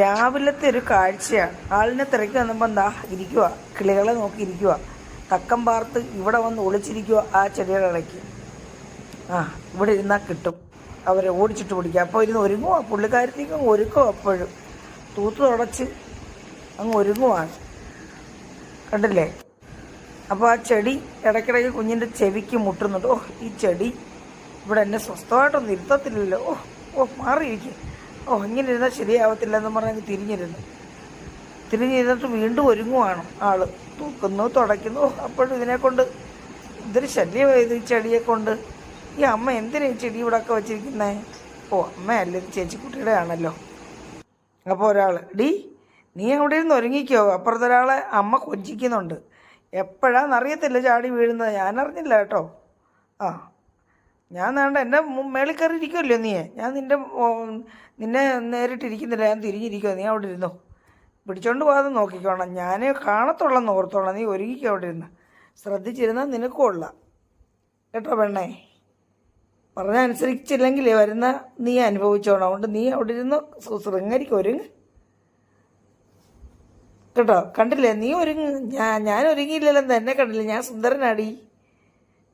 രാവിലത്തെ ഒരു കാഴ്ചയാണ്. ആളിനെ തിരക്കി വന്നപ്പോൾ എന്താ ഇരിക്കുക കിളികളെ നോക്കി ഇരിക്കുക തക്കം പാർത്ത് ഇവിടെ വന്ന് ഒളിച്ചിരിക്കുക ആ ചെടികളിടയ്ക്ക് ആ ഇവിടെ ഇരുന്നാൽ കിട്ടും. അവരെ ഓടിച്ചിട്ട് പിടിക്കുക അപ്പോൾ ഇരുന്ന് ഒരുങ്ങുക പുള്ളിക്കാരത്തേക്ക് അങ്ങ് ഒരുക്കും അപ്പോഴും. തൂത്ത് തുടച്ച് അങ്ങ് ഒരുങ്ങുവാണ് കണ്ടില്ലേ? അപ്പോൾ ആ ചെടി ഇടയ്ക്കിടയ്ക്ക് കുഞ്ഞിന്റെ ചെവിക്ക് മുട്ടുന്നുണ്ട്. ഓ ഈ ചെടി ഇവിടെ എന്നെ സ്വസ്ഥമായിട്ടൊന്നും ഇരുത്തത്തില്ലല്ലോ. ഓ ഓ മാറിയിരിക്കും. ഓ ഇങ്ങനെ ഇരുന്നാൽ ശരിയാവത്തില്ല എന്ന് പറഞ്ഞ് തിരിഞ്ഞിരുന്നു. തിരിഞ്ഞിരുന്നിട്ട് വീണ്ടും ഒരുങ്ങുവാണ് ആൾ. തൂക്കുന്നു തുടയ്ക്കുന്നു. അപ്പോഴും ഇതിനെ കൊണ്ട് ഇതൊരു ശല്യമായത് ഈ ചെടിയെ കൊണ്ട് ഈ അമ്മ എന്തിനാ ഈ ചെടി ഇവിടെ ഒക്കെ വെച്ചിരിക്കുന്നേ? ഓ അമ്മയല്ല ഇത് ചേച്ചിക്കുട്ടിയുടെ ആണല്ലോ. അപ്പോൾ ഒരാൾ ഡി നീ അവിടെ ഇരുന്ന് ഒരുങ്ങിക്കോ. അപ്പുറത്തൊരാളെ അമ്മ കൊഞ്ചിക്കുന്നുണ്ട്. എപ്പോഴാന്ന് അറിയത്തില്ല ചാടി വീഴുന്നത്. ഞാനറിഞ്ഞില്ല കേട്ടോ. ആ ഞാൻ വേണ്ട എന്റെ മേളിൽ കയറി ഇരിക്കുമല്ലോ നീ. ഞാൻ നിന്റെ നിന്നെ നേരിട്ടിരിക്കുന്നില്ല ഞാൻ തിരിഞ്ഞിരിക്കുമോ നീ അവിടെ ഇരുന്നോ. പിടിച്ചോണ്ട് പോകാതെ നോക്കിക്കോണം. ഞാൻ കാണത്തുള്ളെന്ന് ഓർത്തോളാം. നീ ഒരുങ്ങിക്കോ അവിടെ ഇരുന്ന്. ശ്രദ്ധിച്ചിരുന്നാൽ നിനക്കും കൊള്ളാം കേട്ടോ പെണ്ണേ? പറഞ്ഞ അനുസരിച്ചില്ലെങ്കിൽ വരുന്ന നീ അനുഭവിച്ചോണം. അതുകൊണ്ട് നീ അവിടെ ഇരുന്ന് ശൃംഗരിക്ക് ഒരുങ്ങ്. കേട്ടോ? കണ്ടില്ലേ? നീ ഒരുങ്ങ്. ഞാൻ ഞാൻ ഒരുങ്ങിയില്ലല്ലോ. എന്നെ കണ്ടില്ല? ഞാൻ സുന്ദരനാടി.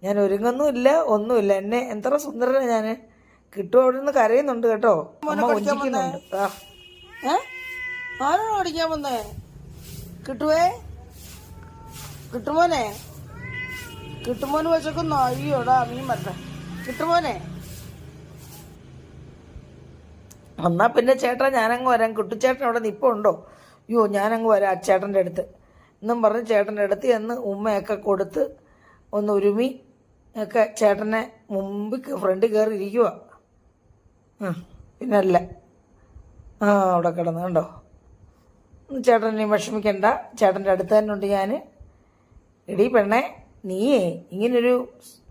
ഞാൻ ഒരുങ്ങൊന്നുമില്ല ഒന്നുമില്ല. എന്നെ എത്ര സുന്ദരനാ ഞാൻ കിട്ടും അവിടെ നിന്ന് കരയുന്നുണ്ട് കേട്ടോ. അമ്മ ഏ? ആരാണോ ഓടിക്കാൻ വന്നേ? കിട്ടുവേ? കിട്ടുമോനെ? കിട്ടുമോന് വെച്ചേക്കുന്നോ അയ്യോടാ മീൻ വരട്ടെ കിട്ടുമോനെ? എന്നാ പിന്നെ ചേട്ടാ ഞാനങ്ങ് വരാം. കുട്ടിച്ചേട്ടൻ അവിടെ നിപ്പുണ്ടോ അയ്യോ ഞാനങ്ങ് വരാം ചേട്ടന്റെ ചേട്ടന്റെ അടുത്ത്. എന്നും പറഞ്ഞ് ചേട്ടന്റെ അടുത്ത് എന്ന് ഉമ്മയൊക്കെ കൊടുത്ത് ഒന്ന് ഉരുമി ഒക്കെ ചേട്ടനെ മുമ്പ് ഫ്രണ്ട് കയറി ഇരിക്കുക പിന്നല്ല. ആ അവിടെ കിടന്ന് കണ്ടോ? ചേട്ടനെ വിഷമിക്കണ്ട. ചേട്ടന്റെ അടുത്ത് തന്നെ ഉണ്ട് ഞാൻ എടീ പെണ്ണെ നീയേ ഇങ്ങനൊരു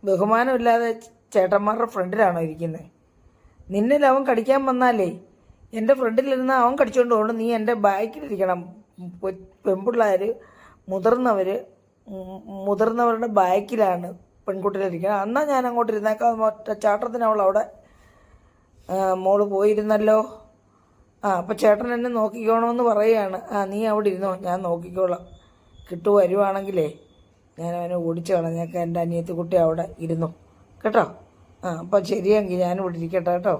ബഹുമാനമില്ലാതെ ചേട്ടന്മാരുടെ ഫ്രണ്ടിലാണോ ഇരിക്കുന്നത് നിന്നിൽ അവൻ കടിക്കാൻ വന്നാലേ. എന്റെ ഫ്രണ്ടിലിരുന്ന് അവൻ കടിച്ചുകൊണ്ട് പോകണം നീ എന്റെ ബാക്കിലിരിക്കണം. പെൺപിള്ളേർ മുതിർന്നവർ മുതിർന്നവരുടെ ബാക്കിലാണ്. പെൺകുട്ടികളിരിക്കണം എന്നാൽ ഞാൻ അങ്ങോട്ട് ഇരുന്നേക്കാം ഒറ്റ ചാട്ടത്തിന് അവിടെ മോൾ പോയിരുന്നല്ലോ. ആ അപ്പം ചേട്ടൻ എന്നെ നോക്കിക്കോണമെന്ന് പറയുകയാണ് ആ നീ അവിടെ ഇരുന്നോ ഞാൻ നോക്കിക്കോളാം. കിട്ടു വരുവാണെങ്കിലേ ഞാൻ അവനെ ഓടിച്ചു കളഞ്ഞേക്കാം. എന്റെ അനിയത്തി കുട്ടി അവിടെ ഇരുന്നു. കേട്ടോ? ആ അപ്പം ശരിയെങ്കിൽ ഞാൻ ഇവിടെ ഇരിക്കട്ടെ കേട്ടോ.